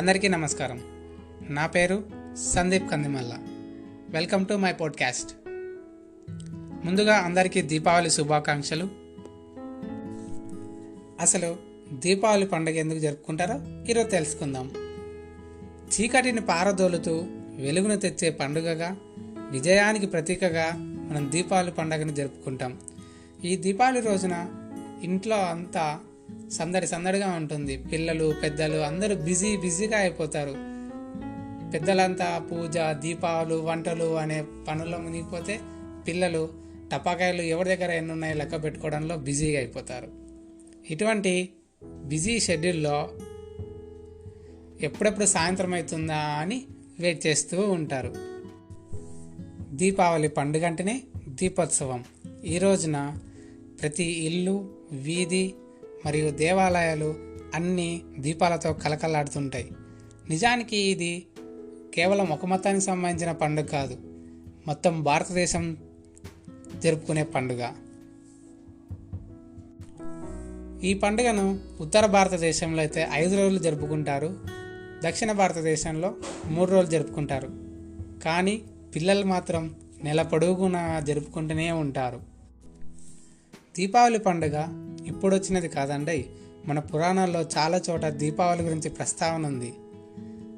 అందరికీ నమస్కారం. నా పేరు Sandeep Kandimalla. Welcome to my podcast. ముందుగా అందరికీ దీపావళి శుభాకాంక్షలు. అసలు దీపావళి పండుగ ఎందుకు జరుపుకుంటారో ఈరోజు తెలుసుకుందాం. చీకటిని పారదోలుతూ వెలుగును తెచ్చే పండుగగా విజయానికి ప్రతీకగా మనం దీపావళి పండుగను జరుపుకుంటాం. ఈ దీపావళి రోజున ఇంట్లో అంతా సందడి సందడిగా ఉంటుంది. పిల్లలు పెద్దలు అందరూ బిజీ బిజీగా అయిపోతారు. పెద్దలంతా పూజ దీపావళి వంటలు అనే పనుల్లో మునిగిపోతే పిల్లలు టపాకాయలు ఎవరి దగ్గర ఎన్ని ఉన్నాయో లెక్క పెట్టుకోవడంలో బిజీగా అయిపోతారు. ఇటువంటి బిజీ షెడ్యూల్లో ఎప్పుడెప్పుడు సాయంత్రం అవుతుందా అని వెయిట్ చేస్తూ ఉంటారు. దీపావళి పండుగ అంటేనే దీపోత్సవం. ఈ రోజున ప్రతి ఇల్లు వీధి మరియు దేవాలయాలు అన్నీ దీపాలతో కలకలాడుతుంటాయి నిజానికి ఇది కేవలం ఒక మతానికి సంబంధించిన పండుగ కాదు మొత్తం భారతదేశం జరుపుకునే పండుగ. ఈ పండుగను ఉత్తర భారతదేశంలో అయితే ఐదు రోజులు జరుపుకుంటారు దక్షిణ భారతదేశంలో మూడు రోజులు జరుపుకుంటారు. కానీ పిల్లలు మాత్రం నెల పొడుగునా జరుపుకుంటూనే ఉంటారు. దీపావళి పండుగ ఇప్పుడు వచ్చినది కాదండి. మన పురాణాల్లో చాలా చోట దీపావళి గురించి ప్రస్తావన ఉంది.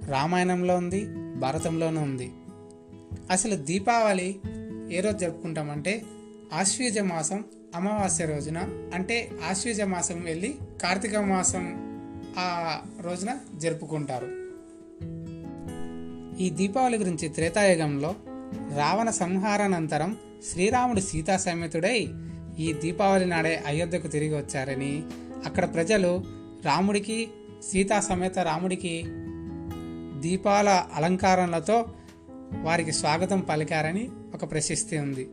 రామాయణంలో ఉంది భారతంలోనూ ఉంది. అసలు దీపావళి ఏ రోజు జరుపుకుంటామంటే ఆశ్వీజ మాసం అమావాస్య రోజున అంటే ఆశ్వీజ మాసం వెళ్ళి కార్తీక మాసం ఆ రోజున జరుపుకుంటారు. ఈ దీపావళి గురించి త్రేతాయుగంలో రావణ సంహారానంతరం శ్రీరాముడు సీతా సమేతుడై ఈ దీపావళి నాడే అయోధ్యకు తిరిగి వచ్చారని అక్కడ ప్రజలు రాముడికి సీతా సమేత రాముడికి దీపాల అలంకారాలతో వారికి స్వాగతం పలికారని ఒక ప్రశస్తి ఉంది.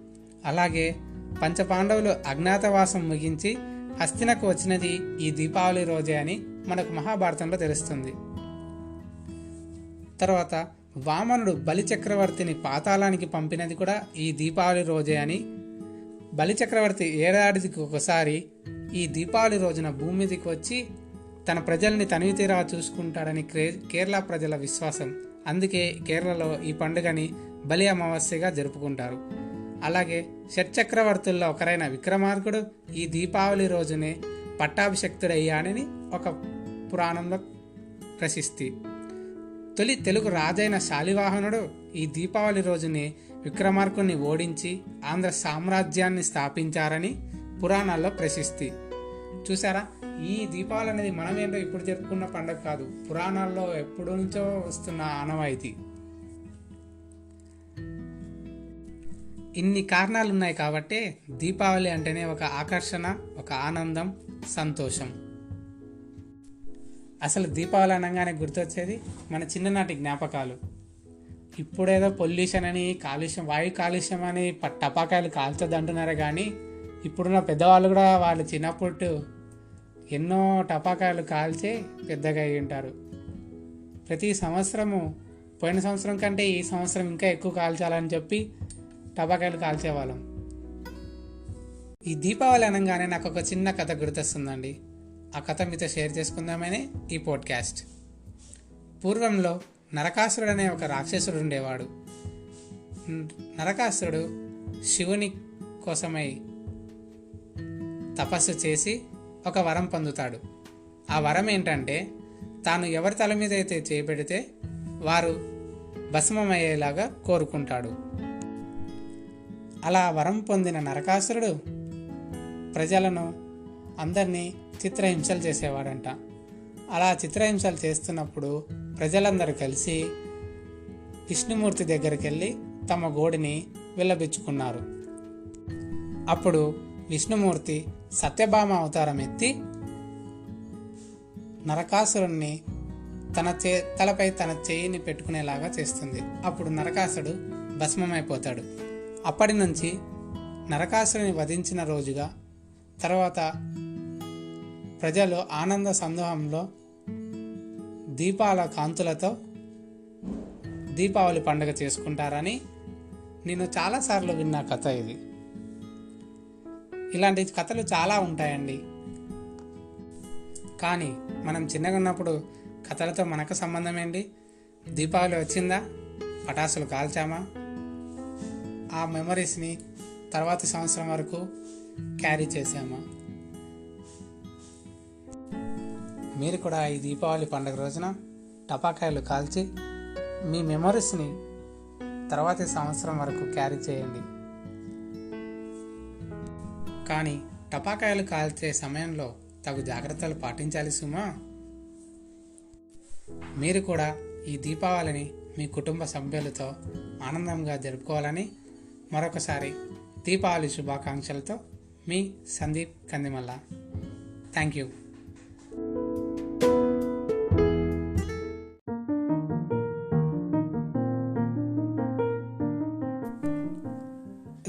అలాగే పంచపాండవులు అజ్ఞాతవాసం ముగించి హస్తినకు వచ్చినది ఈ దీపావళి రోజే అని మనకు మహాభారతంలో తెలుస్తుంది. తర్వాత వామనుడు బలి చక్రవర్తిని పాతాళానికి పంపినది కూడా ఈ దీపావళి రోజే అని బలి చక్రవర్తి ఏడాదికి ఒకసారి ఈ దీపావళి రోజున భూమి మీదకి వచ్చి తన ప్రజల్ని తనివి తీరా చూసుకుంటాడని కేరళ ప్రజల విశ్వాసం. అందుకే కేరళలో ఈ పండుగని బలి అమావాస్యగా జరుపుకుంటారు. అలాగే షట్చక్రవర్తుల్లో ఒకరైన విక్రమార్కుడు ఈ దీపావళి రోజునే పట్టాభిషక్తుడయ్యాడని ఒక పురాణంలో ప్రశిస్తి తొలి తెలుగు రాజైన శాలివాహనుడు ఈ దీపావళి రోజునే విక్రమార్కుని ఓడించి ఆంధ్ర సామ్రాజ్యాన్ని స్థాపించారని పురాణాల్లో ప్రశస్తి. చూసారా ఈ దీపావళి అనేది మనమేంటో ఇప్పుడు జరుపుకున్న పండుగ కాదు. పురాణాల్లో ఎప్పుడు నుంచో వస్తున్న ఆనవాయితీ ఇన్ని కారణాలు ఉన్నాయి కాబట్టే దీపావళి అంటేనే ఒక ఆకర్షణ ఒక ఆనందం సంతోషం. అసలు దీపావళి అనగానే గుర్తొచ్చేది మన చిన్ననాటి జ్ఞాపకాలు. ఇప్పుడేదో పొల్యూషన్ అని కాలుష్యం వాయు కాలుష్యం అని టపాకాయలు కాల్చొద్దు అంటున్నారు కానీ ఇప్పుడున్న పెద్దవాళ్ళు కూడా వాళ్ళు చిన్నప్పుడు ఎన్నో టపాకాయలు కాల్చి పెద్దగా అయి ఉంటారు. ప్రతి సంవత్సరము పోయిన సంవత్సరం కంటే ఈ సంవత్సరం ఇంకా ఎక్కువ కాల్చాలని చెప్పి టపాకాయలు కాల్చేవాళ్ళం. ఈ దీపావళి అనగానే నాకు ఒక చిన్న కథ గుర్తొస్తుందండి. ఆ కథ మీతో షేర్ చేసుకుందామని ఈ పోడ్కాస్ట్. పూర్వంలో నరకాసురుడు అనే ఒక రాక్షసుడు ఉండేవాడు. నరకాసురుడు శివుని కోసమై తపస్సు చేసి ఒక వరం పొందుతాడు. ఆ వరం ఏంటంటే తాను ఎవరి తల మీద అయితే చేపెడితే వారు భస్మమయ్యేలాగా కోరుకుంటాడు. అలా వరం పొందిన నరకాసురుడు ప్రజలను అందరినీ చిత్రహింసలు చేసేవాడంట. అలా చిత్రహింసలు చేస్తున్నప్పుడు ప్రజలందరూ కలిసి విష్ణుమూర్తి దగ్గరికి వెళ్ళి తమ గోడిని వెళ్ళబిచ్చుకున్నారు అప్పుడు విష్ణుమూర్తి సత్యభామ అవతారం ఎత్తి నరకాసురుణ్ణి తన చే తలపై తన చేయిని పెట్టుకునేలాగా చేస్తుంది. అప్పుడు నరకాసుడు భస్మమైపోతాడు. అప్పటి నుంచి నరకాసురుని వధించిన రోజుగా తర్వాత ప్రజలు ఆనంద సందోహంలో దీపాల కాంతులతో దీపావళి పండుగ చేసుకుంటారని నేను చాలాసార్లు విన్న కథ ఇది. ఇలాంటి కథలు చాలా ఉంటాయండి. కానీ మనం చిన్నగా ఉన్నప్పుడు కథలతో మనకు సంబంధం ఏంటి? దీపావళి వచ్చిందా? పటాసులు కాల్చామా? ఆ మెమరీస్ని తర్వాతి సంవత్సరం వరకు క్యారీ చేసామా మీరు కూడా ఈ దీపావళి పండుగ రోజున టపాకాయలు కాల్చి మీ మెమరీస్ని తర్వాతి సంవత్సరం వరకు క్యారీ చేయండి. కానీ టపాకాయలు కాల్చే సమయంలో తగు జాగ్రత్తలు పాటించాలి సుమా. మీరు కూడా ఈ దీపావళిని మీ కుటుంబ సభ్యులతో ఆనందంగా జరుపుకోవాలని మరొకసారి దీపావళి శుభాకాంక్షలతో మీ Sandeep Kandimalla. Thank you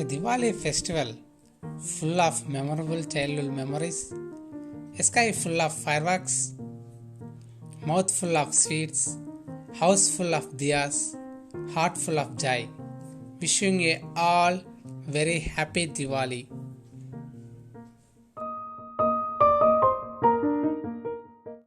A Diwali festival full of memorable childhood memories, a sky full of fireworks, mouth full of sweets, house full of diyas, heart full of joy. Wishing you all very happy Diwali.